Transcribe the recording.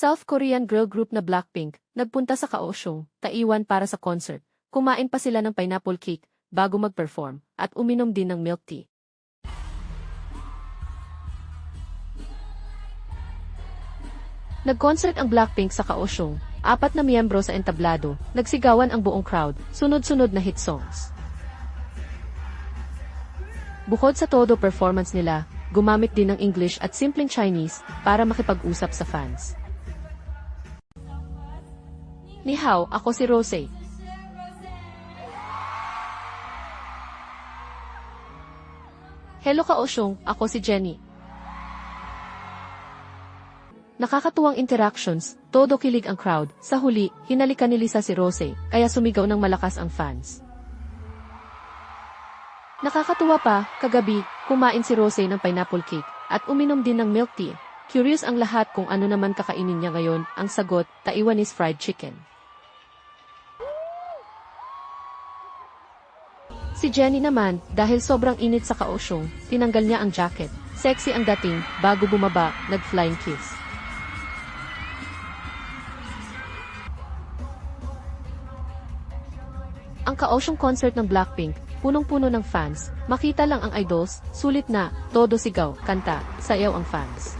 South Korean girl group na Blackpink nagpunta sa Kaohsiung, Taiwan para sa concert. Kumain pa sila ng pineapple cake bago mag-perform at uminom din ng milk tea. Nag-concert ang Blackpink sa Kaohsiung. Apat na miyembro sa entablado, nagsigawan ang buong crowd, sunod-sunod na hit songs. Bukod sa todo performance nila, gumamit din ng English at simpleng Chinese para makipag-usap sa fans. Ni hao, ako si Rose. Hello Kaosyong, ako si Jenny. Nakakatuwang interactions, todo kilig ang crowd. Sa huli, hinalikan ni Lisa si Rose, kaya sumigaw ng malakas ang fans. Nakakatuwa pa, kagabi, kumain si Rose ng pineapple cake, at uminom din ng milk tea. Curious ang lahat kung ano naman kakainin niya ngayon, ang sagot, Taiwanese fried chicken. Si Jenny naman, dahil sobrang init sa kaosyong, tinanggal niya ang jacket. Sexy ang dating, bago bumaba, nag-flying kiss. Ang kaosyong concert ng Blackpink, punong-puno ng fans, makita lang ang idols, sulit na, todo sigaw, kanta, sayaw ang fans.